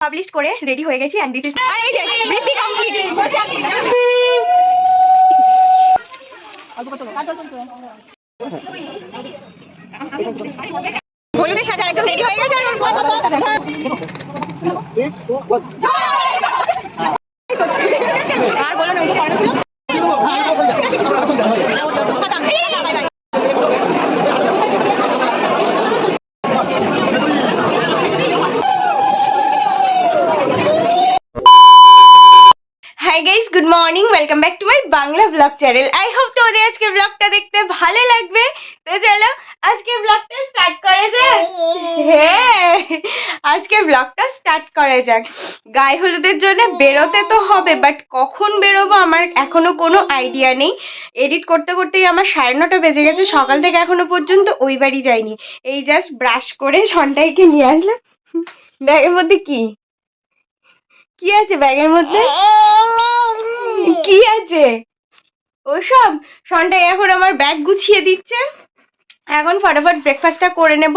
Publish করে ready হয়ে গেছি অ্যান্ড দিস ইজ বৃদ্ধি কমপ্লিট হলুদের সাথে একদম রেডি হয়ে গেছে আর বলো না ওই যে পড়ানো ছিল খতম। Bye bye. Hi guys good morning welcome back to my Bangla vlog channel I hope তোমাদের আজকে ব্লগটা দেখতে ভালো লাগবে। তো চলো, আজকে ব্লগটা স্টার্ট করা যাক। হ্যাঁ আজকে ব্লগটা স্টার্ট করা যাক। গায়ে হলুদের জন্য বেরোতে তো হবে বাট কখন বেরোবো আমার এখনও কোনো আইডিয়া নেই। এডিট করতে করতেই আমার সাড়ে নটা বেজে গেছে, সকাল থেকে এখনও পর্যন্ত ওই বাড়ি যাইনি। এই জাস্ট ব্রাশ করে সন্টাইকে নিয়ে আসলাম। ব্যাগের মধ্যে কি? কি আছে ব্যাগের মধ্যে? কি আছে? ওসব? সন্টাই এখন আমার ব্যাগ গুছিয়ে দিচ্ছে। এখন ফটাফট ব্রেকফাস্টটা করে নেব।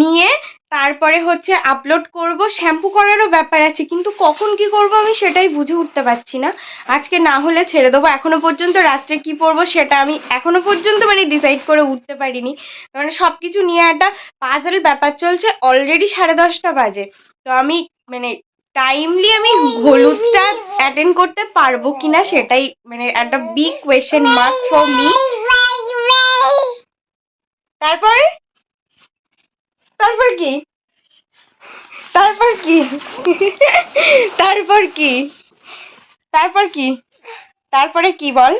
নিয়ে তারপরে হচ্ছে আপলোড করব। শ্যাম্পু করারও ব্যাপার আছে, কিন্তু কখন কি করব আমি সেটাই বুঝে উঠতে পারছি না। আজকে না হলে ছেড়ে দেবো। এখনও পর্যন্ত রাত্রে কি পরবো সেটা আমি এখনও পর্যন্ত মানে ডিসাইড করে উঠতে পারিনি। মানে সব কিছু নিয়ে একটা পাজল ব্যাপার চলছে। অলরেডি সাড়ে দশটা বাজে। তো আমি মানে টাইমলি আমি হলুদটা অ্যাটেন্ড করতে পারব কিনা সেটাই মানে একটা big question mark for me তারপরে? তারপর কি? তারপর কি? তারপর কি? তারপর কি? তারপরে কি বল?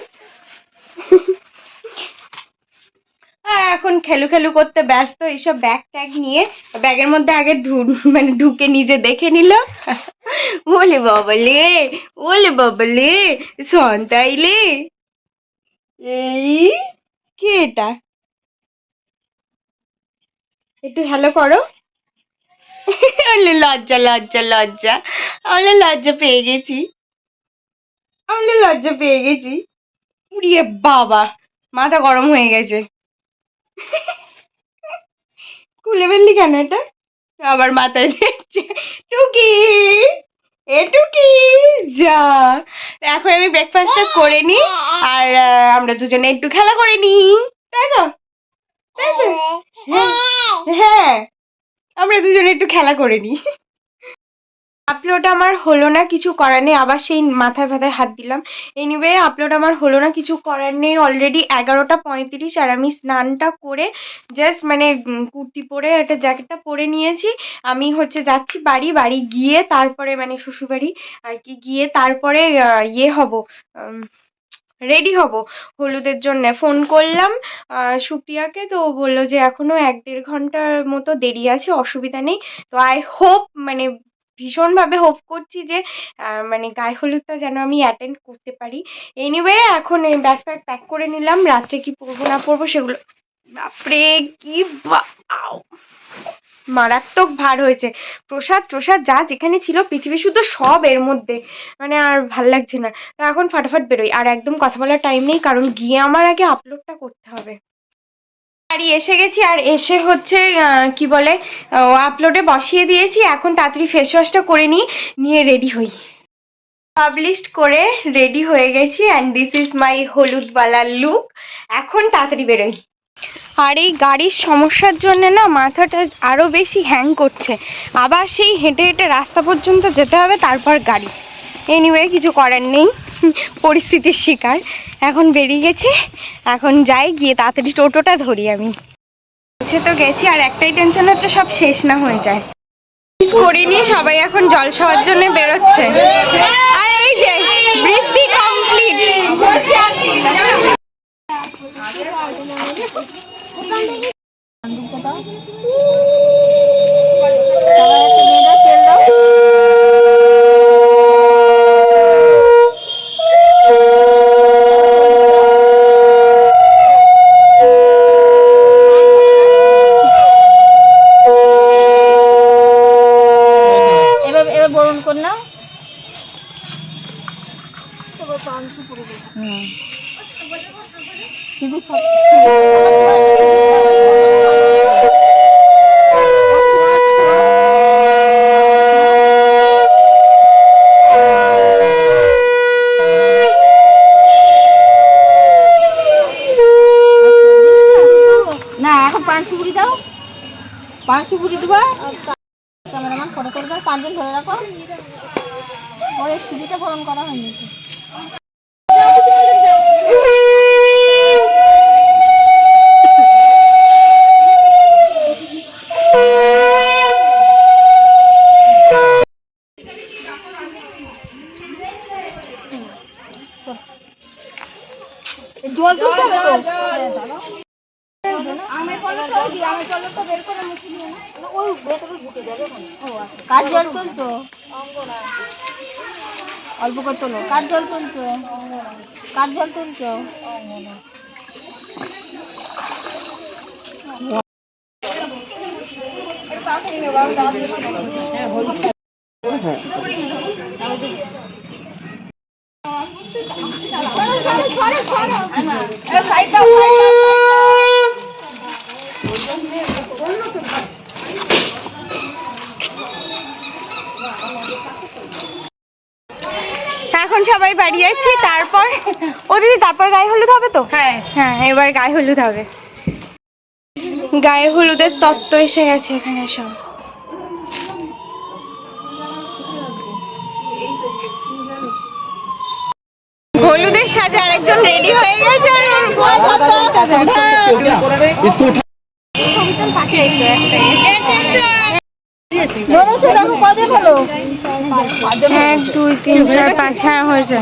এখন খেলু খেলু করতে ব্যস্ত, এইসব ব্যাগ ট্যাগ নিয়ে ব্যাগের মধ্যে আগে মানে ঢুকে নিজে দেখে নিল। ওলে বাবলে ওলে বাবলে, সন্তাইলে। এই, কে এটা? একটু হ্যালো করো। লজ্জা লজ্জা লজ্জা। আমরা লজ্জা পেয়ে গেছি। আমরা লজ্জা পেয়ে গেছি। উড়িয়ে বাবা, মাথা গরম হয়ে গেছে। খুলে ফেললি কেন এটা? আবার মাথায় দেখছে টুকি এ টুকি যা। এখন আমি ব্রেকফাস্টটা করে নি আর আমরা দুজনে একটু খেলা করে নি তাই তো? তাই তো? হ্যাঁ। আমরা দুজনে একটু খেলা করে নি আপলোড আমার হলো না, কিছু করার নেই। আবার সেই মাথায় ফাথায় হাত দিলাম। এনিওয়ে আপলোড আমার হলো না, কিছু করার নেই। অলরেডি এগারোটা পঁয়ত্রিশ আর আমি স্নানটা করে জাস্ট মানে কুর্তি পরে একটা জ্যাকেটটা পরে নিয়েছি। আমি হচ্ছে যাচ্ছি বাড়ি বাড়ি গিয়ে তারপরে মানে শ্বশুরবাড়ি আর কি গিয়ে তারপরে ইয়ে হব রেডি হব হলুদের জন্য। ফোন করলাম সুপ্রিয়াকে তো বলল যে এখনও এক দেড় ঘণ্টার মতো দেরি আছে, অসুবিধা নেই। তো আই হোপ মানে ভীষণভাবে হোপ করছি যে মানে গায়ে হলুদটা যেন আমি অ্যাটেন্ড করতে পারি। এনিওয়ে এখন এই ব্যাগ প্যাক করে নিলাম। রাত্রে কি পরবো, না পরবো সেগুলো বাপরে, কি মারাত্মক ভার হয়েছে। প্রসাদ প্রসাদ যা যেখানে ছিল, পৃথিবী শুধু সব এর মধ্যে। মানে আর ভালো লাগছে না। তো এখন ফাটাফাট বেরোই। আর একদম কথা বলার টাইম নেই, কারণ গিয়ে আমার আগে আপলোডটা করতে হবে। বাড়ি এসে গেছি আর এসে হচ্ছে কি বলে আপলোডে বসিয়ে দিয়েছি। এখন তাড়াতাড়ি ফেস ওয়াশটা করে নিই, নিয়ে রেডি হই। পাবলিশড করে রেডি হয়ে গেছি অ্যান্ড দিস ইজ মাই হলুদওয়ালা লুক এখন তাড়াতাড়ি বেরোই। আর এই গাড়ির সমস্যার জন্য না মাথাটা আরও বেশি হ্যাং করছে। আবার সেই হেঁটে হেঁটে রাস্তা পর্যন্ত যেতে হবে, তারপর গাড়ি। এনিওয়ে কিছু করার নেই। পরিস্থিতির শিকার। এখন বেরিয়ে গেছি। এখন যাই, গিয়ে তাড়াতাড়ি টোটোটা ধরি আমি। পৌঁছে তো গেছি, আর একটাই টেনশন হচ্ছে, সব শেষ না হয়ে যায়। করিনি, সবাই এখন জল খাওয়ার জন্য বেরোচ্ছে। আর এই যে বৃদ্ধি কমপ্লিট এবার কিন্তু হ্যাঁ। না এখন পাঁচশো দাও। পাঁচশো ফটো তুলবে পাঁচজন ধরে রাখো। ওই সিঁড়িটা ফোন করা হয়নি। নিয়ে না। ওই ভেতরে ঢুকে যাবে ওখানে। কার জল তুলছো? অল্প করে তোলো। কার জল তুলছো? কার জল তুলছো? এখন সবাই বাড়ি যাচ্ছি তারপর ও দিদি তারপর গায়ে হলুদ হবে তো? হ্যাঁ। হ্যাঁ এবার গায়ে হলুদ হবে। গায়ে হলুদের তত্ত্ব এসে গেছে এখানে সব হলুদের সাজে আরেকজন রেডি হয়ে গেছে। এক দুই তিন চার পাঁচ হ্যাঁ হয়েছে।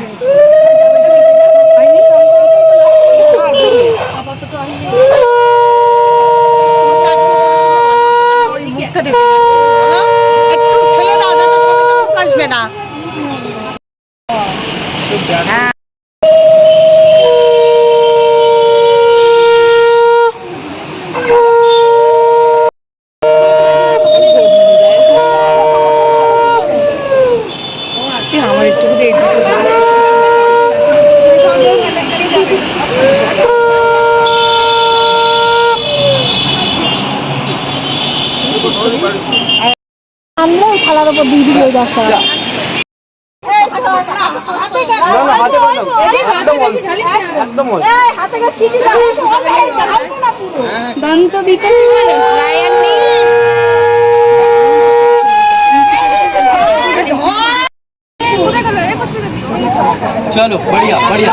আমরা ওই থালার উপর দিয়ে দিবি ওই দশ টাকা দন্ত বিকাশ চলো বড়িয়া বড়িয়া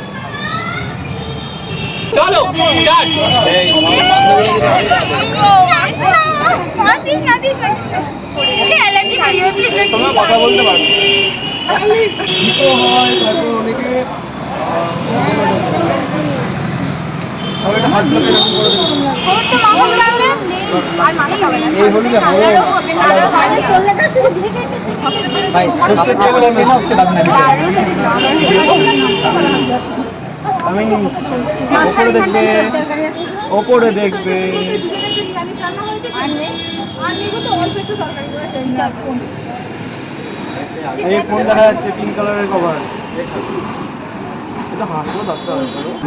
চলো কথা বলতে পারবে হয় তারপর অনেকে ভাই আমি ওপরে দেখবে ওপরে দেখবে। এই ফোন দেখা যাচ্ছে পিঙ্ক কালারের কভার এটা হাসলো দরকার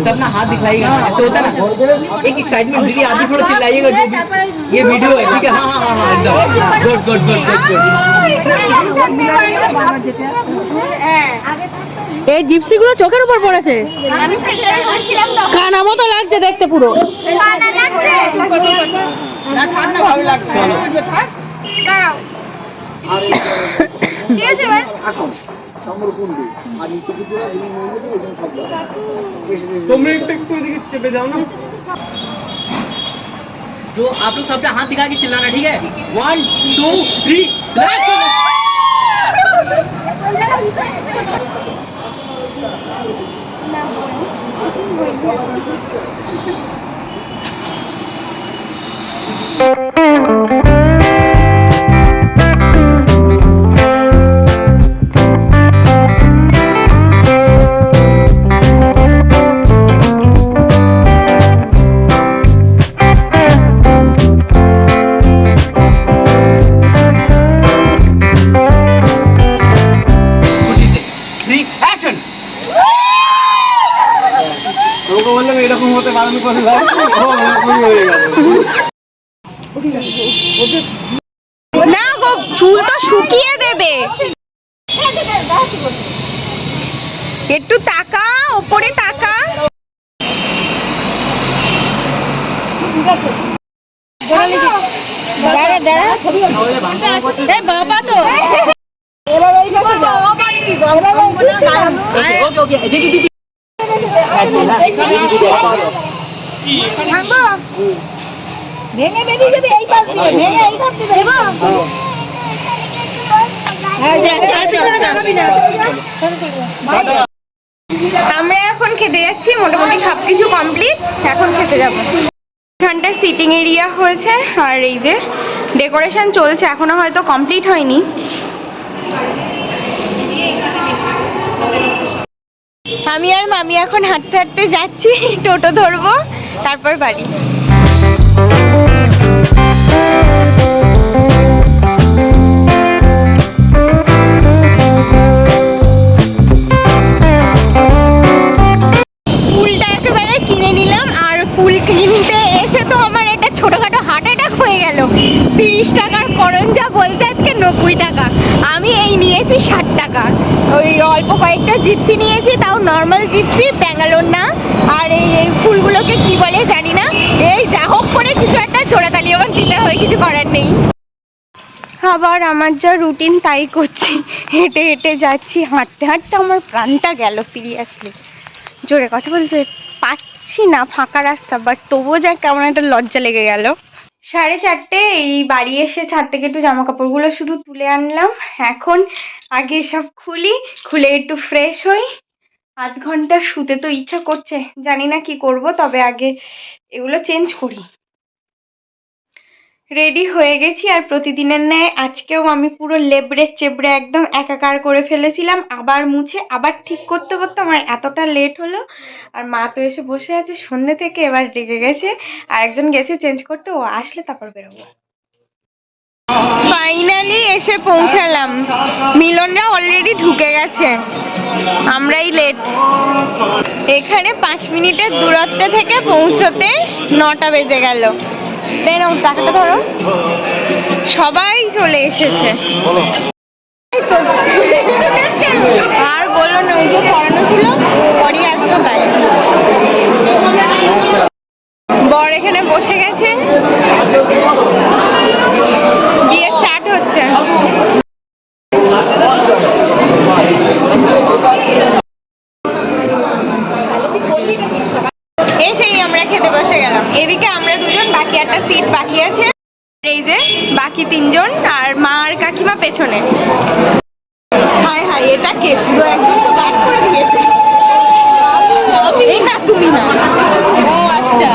सब ना हाथ दिखलाइएगा ऐसे होता है ना एक एक्साइटमेंट दीदी आधी थोड़ा चिल्लाइएगा जो भी ये वीडियो है ठीक है हाँ हाँ हाँ हाँ एकदम good good good good good এই জিপসি গুলো চোখের উপর পড়েছে আমি সেটাই বলছিলাম তো কানা মতো লাগছে দেখতে পুরো সংরক্ষণ আর নিচে কিছু জিনিস নিয়ে যেতে ওইখানে সব তোমরা একটু এদিকে চেপে যাও না जो आप लोग सबने हाथ दिखा के चिल्लाना ठीक है one two three হয়ে না গো চুল তো শুকিয়ে দেবে। একটু তাকা ওপরে তাকা বাবা তো। ওকে ওকে দিদি থামো। ভেঙে বেরিয়ে যাবে এই পাশ দিয়ে ভেঙে এই পাশ দিয়ে দেবো হ্যাঁ। আমরা এখন খেতে যাচ্ছি মোটামুটি সবকিছু কমপ্লিট এখন খেতে যাব। এখানটা সিটিং এরিয়া হয়েছে আর এই যে ডেকোরেশন চলছে এখনও হয়তো কমপ্লিট হয়নি। আমি আর মামি এখন হাঁটতে হাঁটতে যাচ্ছি টোটো ধরবো। তারপর বাড়ি। ফুলটা একেবারে কিনে নিলাম আর ফুল কিনতে এসে তো আমার একটা ছোটখাটো হার্ট অ্যাটাক হয়ে গেল। তিরিশ টাকার করণ যা বলছে আজকে নব্বই টাকা। আমি এই নিয়েছি ষাট টাকা। ওই অল্প কয়েকটা জিপসি নিয়েছি, তাও নর্মাল জিপসি, ব্যাঙ্গালোর না। আর এই এই ফুলগুলোকে কি বলে জানি না। এই যা হোক করে কিছু একটা জোড়াতালি আমার দিতে হয় কিছু করার নেই। আবার আমার যা রুটিন তাই করছি। হেঁটে হেঁটে যাচ্ছি, হাঁটতে হাঁটতে আমার প্রাণটা গেল সিরিয়াসলি জোরে কথা বলছে পাচ্ছি না, ফাঁকা রাস্তা বাট তবুও যা কেমন একটা লজ্জা লেগে গেল। সাড়ে চারটে, এই বাড়ি এসে ছাদ থেকে একটু জামা কাপড়গুলো শুধু তুলে আনলাম। এখন আগে সব খুলি, খুলে একটু ফ্রেশ হই। আধ ঘণ্টা শুতে তো ইচ্ছা করছে, জানি না কি করব, তবে আগে এগুলো চেঞ্জ করি। রেডি হয়ে গেছি আর প্রতিদিনের ন্যায় আজকেও আমি পুরো লেবড়ে চেবড়ে একদম একাকার করে ফেলেছিলাম। আবার মুছে, আবার ঠিক করতে করতে আমার এতটা লেট হলো। আর মা তো এসে বসে আছে সন্ধ্যে থেকে এবার রেগে গেছে। আর একজন গেছে চেঞ্জ করতে, ও আসলে তারপর বেরোবো। ফাইনালি এসে পৌঁছালাম। মিলনরা অলরেডি ঢুকে গেছে। আমরাই লেট এখানে পাঁচ মিনিটের দূরত্বে থেকে পৌঁছতে নটা বেজে গেল। দেন টাকাটা ধরো। সবাই চলে এসেছে। আর বলল না ওই যে পড়ানো ছিল পরই আসলো তাই বর এখানে বসে গেছে। গিয়ে স্টার্ট হচ্ছে এসেই আমরা খেতে বসে গেলাম এদিকে আমরা দুজন বাকি একটা সিট বাকি আছে এই যে বাকি তিনজন আর মা আর কাকিমা পেছনে হায় হায় এটা কে একদম তো করে দিয়েছে আচ্ছা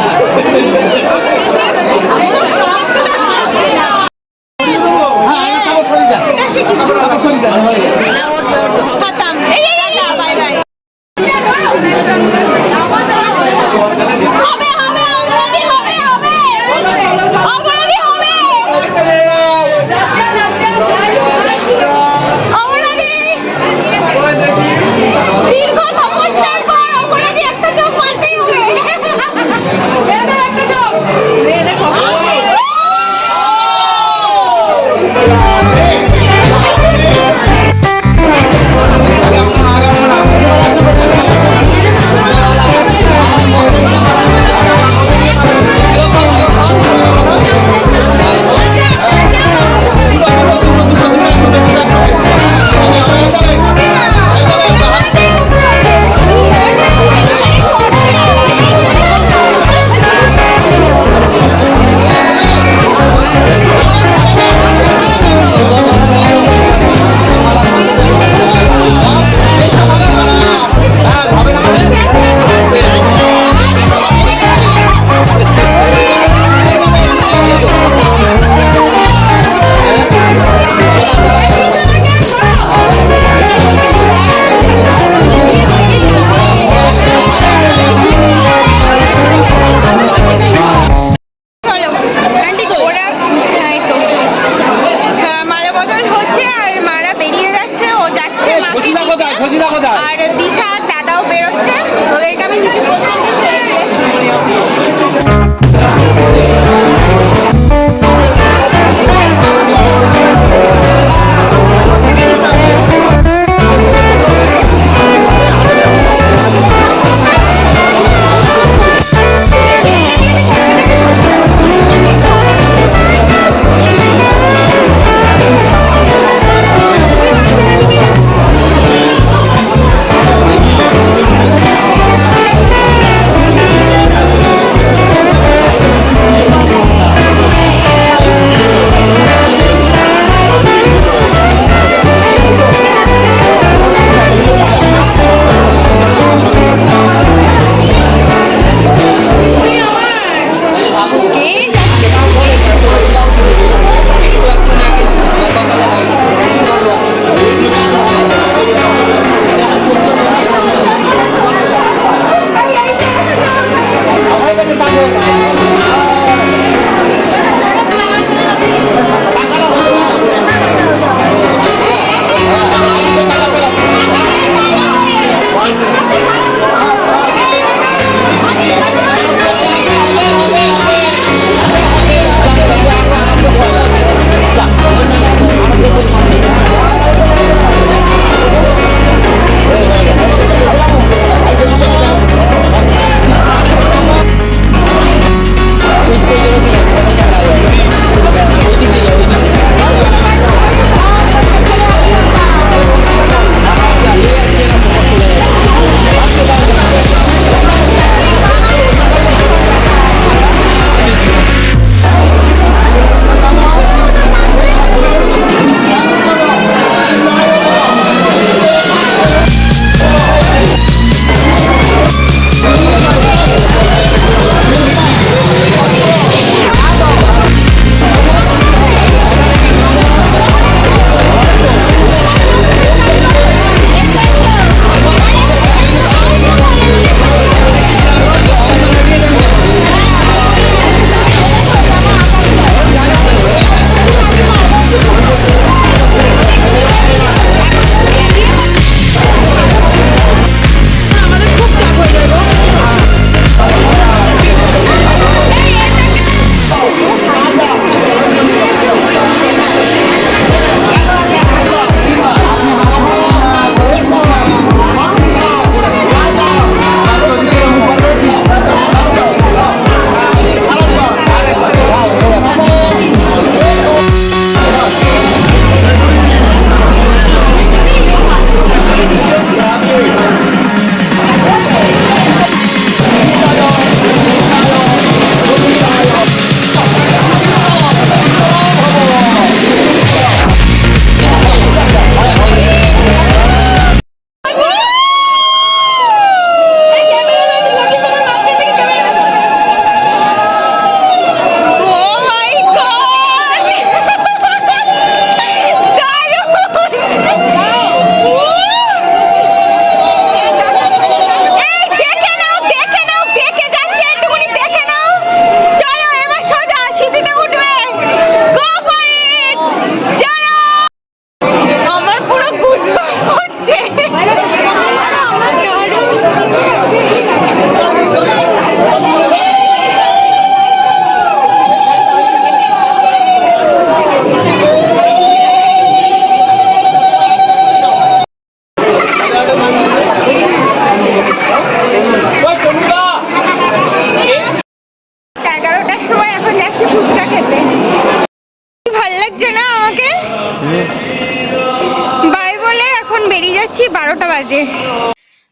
বাজে।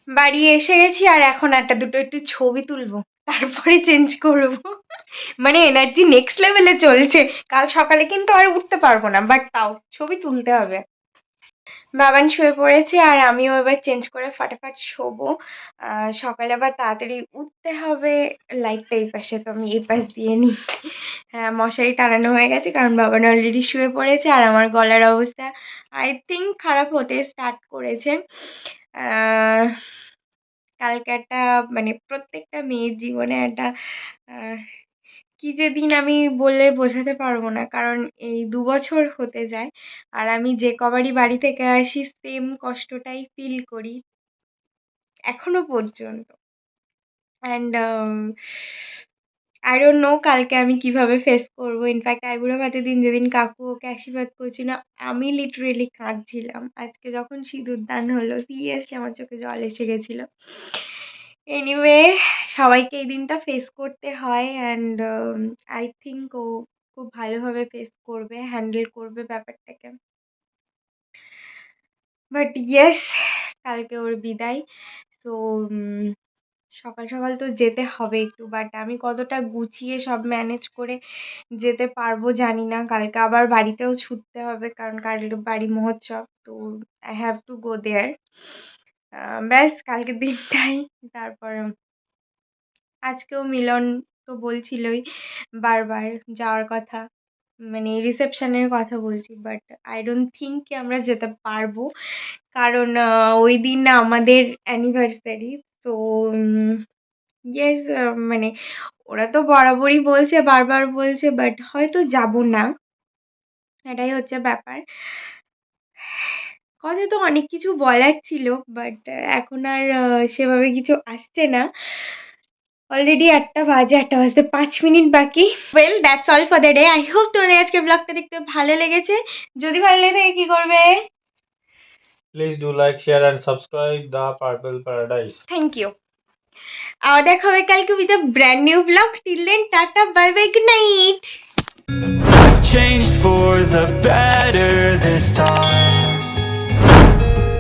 বাড়ি এসে গেছি আর এখন একটা দুটো একটু ছবি তুলবো, তারপরে চেঞ্জ করব। মানে এনার্জি নেক্সট লেভেলে চলছে। কাল সকালে কিন্তু আর উঠতে পারব না বাট তাও ছবি তুলতে হবে। বাবান শুয়ে পড়েছে আর আমিও এবার চেঞ্জ করে ফাটাফাট শোবো। সকালে আবার তাড়াতাড়ি উঠতে হবে। লাইটটা এই পাশে, তো আমি এই পাশ দিয়ে নিই। হ্যাঁ মশারি টানানো হয়ে গেছে কারণ বাবান অলরেডি শুয়ে পড়েছে আর আমার গলার অবস্থা আই থিঙ্ক খারাপ হতে স্টার্ট করেছে। কালকে একটা মানে প্রত্যেকটা মেয়ের জীবনে একটা কি যে দিন আমি বলে বোঝাতে পারব না। কারণ এই দু বছর হতে যায় আর আমি যে কবারই বাড়ি থেকে আসি সেম কষ্টটাই ফিল করি। এখনও পর্যন্ত। অ্যান্ড আই ডোন্ট নো কালকে আমি কীভাবে ফেস করব। ইনফ্যাক্ট আইবুড়ো ভাতের দিন যেদিন কাকু ওকে আশীর্বাদ করছিল আমি লিটারেলি কাঁদছিলাম। আজকে যখন সিঁদুর দান হলো সিরিয়াসলি আমার চোখে জল এসে গেছিল। এনিওয়ে সবাইকে এই দিনটা ফেস করতে হয় অ্যান্ড আই থিঙ্ক ও খুব ভালোভাবে ফেস করবে হ্যান্ডেল করবে ব্যাপারটাকে। বাট ইয়েস কালকে ওর বিদায়। সো সকাল সকাল তো যেতে হবে একটু বাট আমি কতটা গুছিয়ে সব ম্যানেজ করে যেতে পারব জানি না। কালকে আবার বাড়িতেও ছুটতে হবে কারণ কালকে বাড়ি মহোৎসব, তো I have to go there ব্যাস কালকের দিনটাই। তারপর আজকেও মিলন তো বলছিলই বারবার যাওয়ার কথা মানে রিসেপশনের কথা বলছি বাট আই ডোন্ট থিঙ্ক কি আমরা যেতে পারব। কারণ ওই দিন আমাদের অ্যানিভার্সারি তো ইয়েস মানে ওরা তো বরাবরই বলছে, বারবার বলছে বাট হয়তো যাব না। এটাই হচ্ছে ব্যাপার। কথা তো অনেক কিছু বলার ছিল বাট এখন আর সেভাবে কিছু আসছে না। অলরেডি একটা বাজে একটা বাজতে পাঁচ মিনিট বাকি। Well that's all for the day I hope তোমাদের আজকে ব্লগটা দেখতে ভালো লেগেছে। যদি ভালো লেগে থাকে কী করবে? Please do like share and subscribe the Purple Paradise thank you আবার দেখা হবে কালকে with a brand new vlog till then tata bye bye good night I've changed for the better this time.